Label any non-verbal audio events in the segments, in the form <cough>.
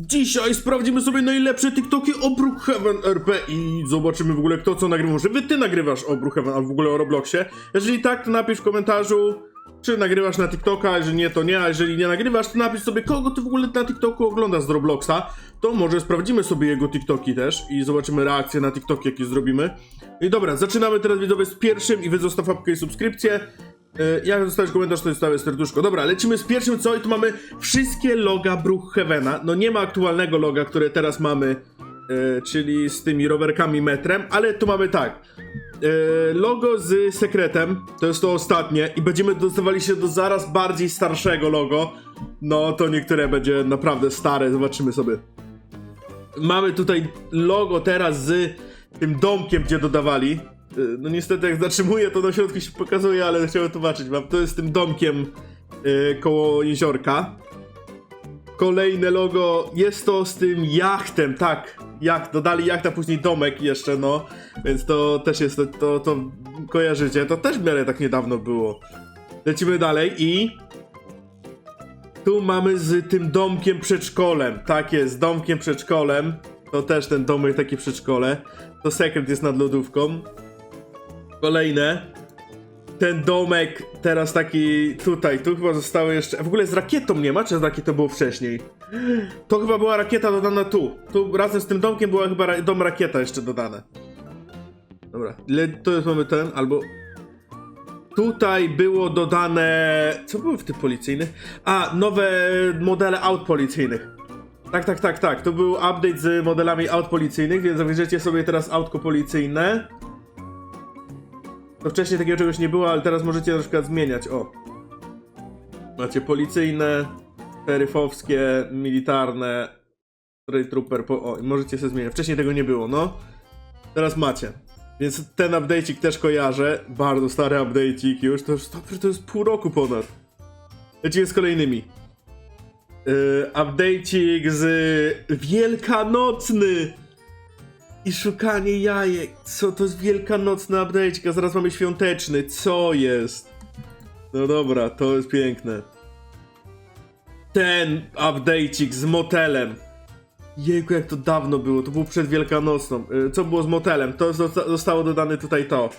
Dzisiaj sprawdzimy sobie najlepsze TikToki o Brookhaven RP i zobaczymy w ogóle kto co nagrywa. Może wy ty nagrywasz o Brookhaven albo w ogóle o Robloxie? Jeżeli tak, to napisz w komentarzu, czy nagrywasz na TikToka, jeżeli nie, to nie, a jeżeli nie nagrywasz, to napisz sobie kogo ty w ogóle na TikToku oglądasz z Robloxa. To może sprawdzimy sobie jego TikToki też i zobaczymy reakcje na TikToki, jakie zrobimy. I dobra, zaczynamy teraz widzowie z pierwszym i wy zostaw łapkę i subskrypcję. E, Jak zostawisz komentarz, to zostawię serduszko. Dobra, lecimy z pierwszym co i tu mamy wszystkie loga Brookhavena. No nie ma aktualnego loga, które teraz mamy, e, czyli z tymi rowerkami metrem, ale tu mamy tak. E, logo z sekretem, to jest to ostatnie i będziemy dostawali się do zaraz bardziej starszego logo. No to niektóre będzie naprawdę stare, zobaczymy sobie. Mamy tutaj logo teraz z tym domkiem, gdzie dodawali. Y, No niestety jak zatrzymuję, to na środku się pokazuje, ale chciałem tłumaczyć wam. To jest tym domkiem y, koło jeziorka. Kolejne logo jest to z tym jachtem, tak. Jacht, dodali jacht, a później domek jeszcze, no. Więc to też jest, to, to, to kojarzycie. To też w miarę tak niedawno było. Lecimy dalej i... Tu mamy z tym domkiem przedszkolem. Tak jest, domkiem przedszkolem. To też ten domek taki przedszkole. To sekret jest nad lodówką. Kolejne. Ten domek teraz taki tutaj, tu chyba zostały jeszcze. W ogóle z rakietą nie ma, czy z rakietą było wcześniej? To chyba była rakieta dodana tu. Tu razem z tym domkiem była chyba ra dom rakieta jeszcze dodane. Dobra, to jest mamy ten, albo. Tutaj było dodane. Co było w tych policyjnych? A, nowe modele aut policyjnych. Tak, tak, tak, tak. To był update z modelami aut policyjnych, więc zabierzecie sobie teraz autko policyjne. To wcześniej takiego czegoś nie było, ale teraz możecie na przykład zmieniać. O. Macie policyjne, szeryfowskie, militarne, Ray Trooper, po, o, i możecie sobie zmieniać. Wcześniej tego nie było, no. Teraz macie. Więc ten update'ik też kojarzę. Bardzo stary update'ik już. To dobry, to jest pół roku ponad. Lecimy z kolejnymi. Yy, z Wielkanocny i szukanie jajek. Co to jest wielkanocny update'ik, a zaraz mamy świąteczny. Co jest? No dobra, to jest piękne. Ten update'ik z motelem. Jejku, jak to dawno było, to było przed Wielkanocną. Yy, Co było z motelem? To zosta- zostało dodane tutaj to.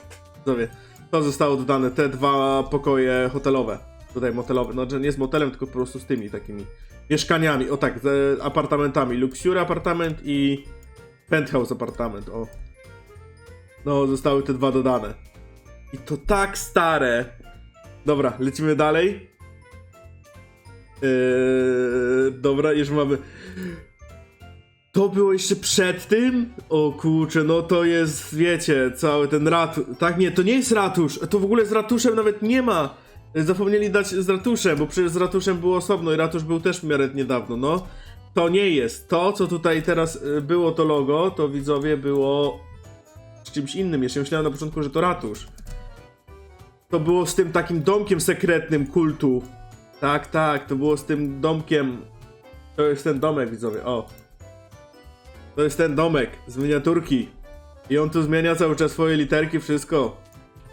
To zostało dodane, te dwa pokoje hotelowe. Tutaj motelowe, no że nie z motelem, tylko po prostu z tymi takimi mieszkaniami. O tak, z apartamentami. Luxury apartament i penthouse apartament, o. No, zostały te dwa dodane. I to tak stare. Dobra, lecimy dalej. Yy, dobra, już mamy. To było jeszcze przed tym? O kurczę, no to jest, wiecie, cały ten ratusz. Tak, nie, to nie jest ratusz. To w ogóle z ratuszem nawet nie ma. Zapomnieli dać z ratuszem, bo przecież z ratuszem było osobno i ratusz był też w miarę niedawno, no. To nie jest. To, co tutaj teraz y, było, to logo, to widzowie było z czymś innym. Jeszcze myślałem na początku, że to ratusz. To było z tym takim domkiem sekretnym kultu. Tak, tak, to było z tym domkiem. To jest ten domek, widzowie, o. To jest ten domek z miniaturki. I on tu zmienia cały czas swoje literki, wszystko.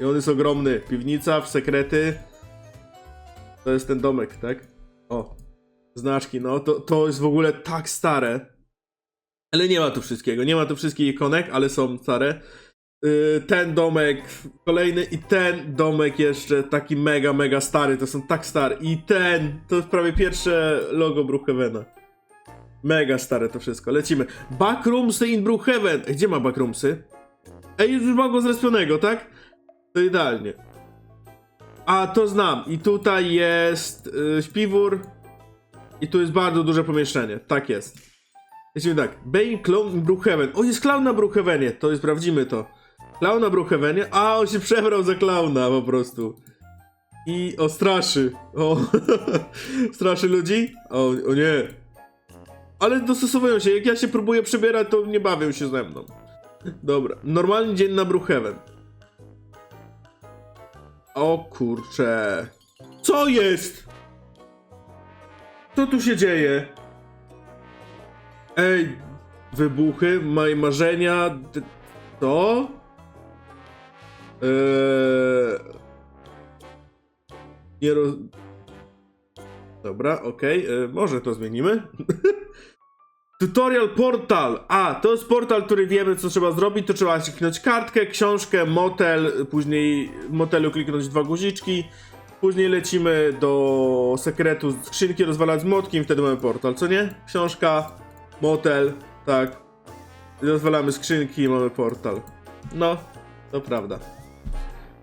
I on jest ogromny. Piwnica, w sekrety. To jest ten domek, tak? O. Znaczki, no to, to jest w ogóle tak stare. Ale nie ma tu wszystkiego. Nie ma tu wszystkich ikonek, ale są stare. Yy, ten domek, kolejny i ten domek jeszcze taki mega, mega stary. To są tak stare. I ten, to jest prawie pierwsze logo Brookhavena. Mega stare to wszystko. Lecimy. Backroomsy in Brookhaven. Gdzie ma backroomsy? Ej, już ma go zrespionego, tak? To idealnie. A, to znam. I tutaj jest yy, śpiwór. I tu jest bardzo duże pomieszczenie. Tak jest. Lecimy tak. Bane Clown Brookhaven. O, jest clown na Brookhavenie. To jest, sprawdzimy to. Clown na Brookhavenie. A, on się przebrał za klauna po prostu. I o, straszy. O, <laughs> straszy ludzi? O, o nie. Ale dostosowują się. Jak ja się próbuję przebierać, to nie bawią się ze mną. Dobra. Normalny dzień na Brookhaven. O kurcze. Co jest? Co tu się dzieje? Ej, wybuchy, moje marzenia. To? Eee... Nie roz... Dobra, okej, e, może to zmienimy. <laughs> Tutorial portal. A, to jest portal, który wiemy, co trzeba zrobić. To trzeba kliknąć kartkę, książkę, motel, później motelu kliknąć dwa guziczki. Później lecimy do sekretu skrzynki, rozwalać z młotkiem, wtedy mamy portal, co nie? Książka, motel, tak. Rozwalamy skrzynki i mamy portal. No, to prawda.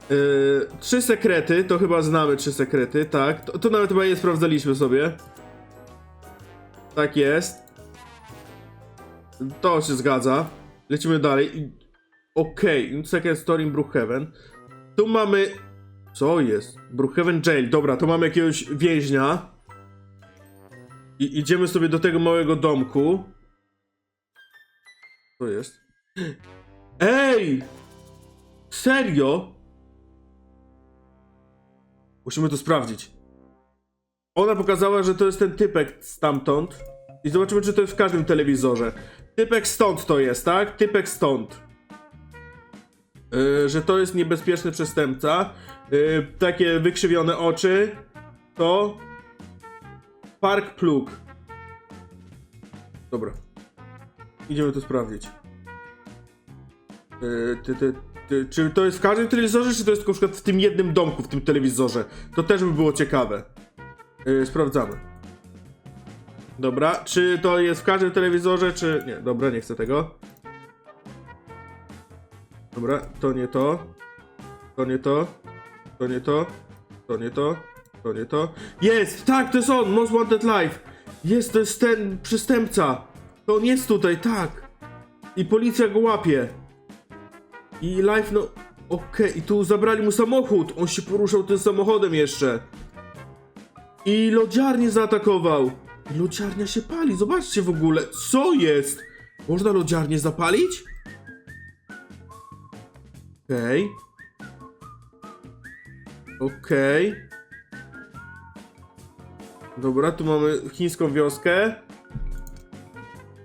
Yy, trzy sekrety, to chyba znamy trzy sekrety, tak. To, to nawet chyba je sprawdzaliśmy sobie. Tak jest. To się zgadza. Lecimy dalej. Okej, Second Story in Brookhaven. Tu mamy... Co jest? Brookhaven Jail. Dobra, to mamy jakiegoś więźnia. I idziemy sobie do tego małego domku. Co jest? Ej! Serio? Musimy to sprawdzić. Ona pokazała, że to jest ten typek stamtąd. I zobaczymy, czy to jest w każdym telewizorze. Typek stąd to jest, tak? Typek stąd. Yy, że to jest niebezpieczny przestępca. Yy, takie wykrzywione oczy. To. Park Plug. Dobra. Idziemy to sprawdzić. Yy, ty, ty, ty, czy to jest w każdym telewizorze, czy to jest na przykład w tym jednym domku, w tym telewizorze? To też by było ciekawe. Sprawdzamy. Dobra, czy to jest w każdym telewizorze, czy... Nie, dobra, nie chcę tego. Dobra, to nie to. To nie to. To nie to. To nie to. To nie to. Jest! Tak, to jest on! Most Wanted Life! Jest, to jest ten przestępca! To on jest tutaj, tak! I policja go łapie. I Life, no... Okej, i tu zabrali mu samochód! On się poruszał tym samochodem jeszcze. I lodziarnię zaatakował. I lodziarnia się pali, zobaczcie w ogóle. Co jest? Można lodziarnię zapalić? Okej. Okej. Dobra, tu mamy chińską wioskę.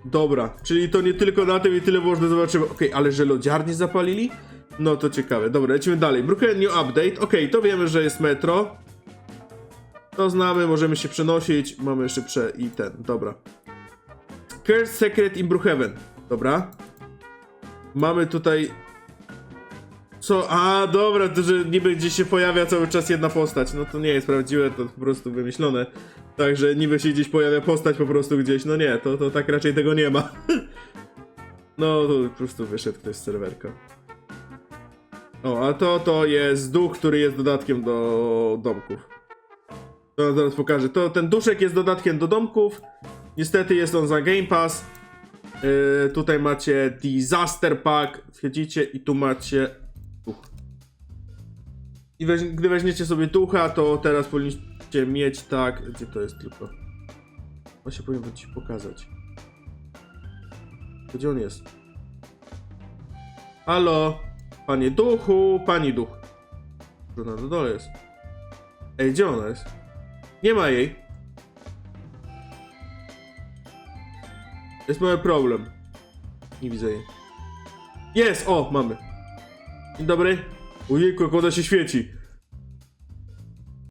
Dobra, czyli to nie tylko na tym i tyle można zobaczymy. Okej, ale że lodziarnię zapalili? No to ciekawe. Dobra, lecimy dalej. Brooklyn New Update. Okej, to wiemy, że jest metro. To znamy, możemy się przenosić. Mamy jeszcze prze... i ten, dobra. Curse Secret in Brookhaven. Dobra. Mamy tutaj... Co? A, dobra, to że niby gdzieś się pojawia cały czas jedna postać. No to nie jest prawdziwe, to po prostu wymyślone. Także niby się gdzieś pojawia postać po prostu gdzieś. No nie, to, to tak raczej tego nie ma. <laughs> No, to po prostu wyszedł ktoś z serwerka. O, a to to jest duch, który jest dodatkiem do domków. To zaraz pokażę. To ten duszek jest dodatkiem do domków. Niestety jest on za Game Pass. Yy, tutaj macie Disaster Pack. Wchodzicie i tu macie. I weź, gdy weźmiecie sobie ducha, to teraz powinniście mieć tak. Gdzie to jest tylko? Właśnie powinien ci pokazać. Gdzie on jest? Halo? Panie duchu, pani duch. To na dole jest. Ej, gdzie ona jest? Nie ma jej. Jest mały problem. Nie widzę jej. Jest! O, mamy. Dzień dobry. Ojejku, jak ona się świeci.